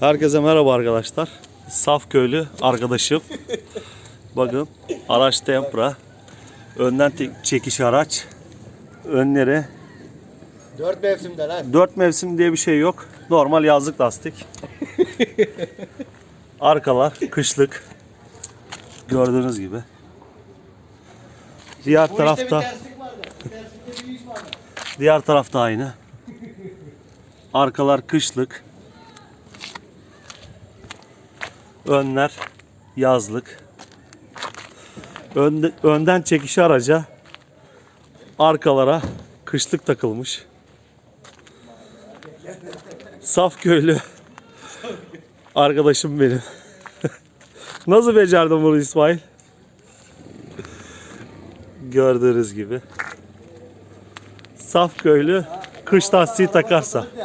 Herkese merhaba arkadaşlar. Saf köylü arkadaşım. Bakın araç Tempra. Önden tek- çekiş araç. Önleri Dört mevsimde lan. dört mevsim diye bir şey yok. Normal yazlık lastik. Arkalar kışlık. Gördüğünüz gibi. Diğer Bu işte bir tarafta terslik vardı. Terslikte bir iş vardı. diğer tarafta aynı. Arkalar kışlık. Önler yazlık. Önde, önden çekişi araca arkalara kışlık takılmış. Saf köylü arkadaşım benim. Nasıl becerdin bunu İsmail? Gördüğünüz gibi. Saf köylü kış lastiği takarsa.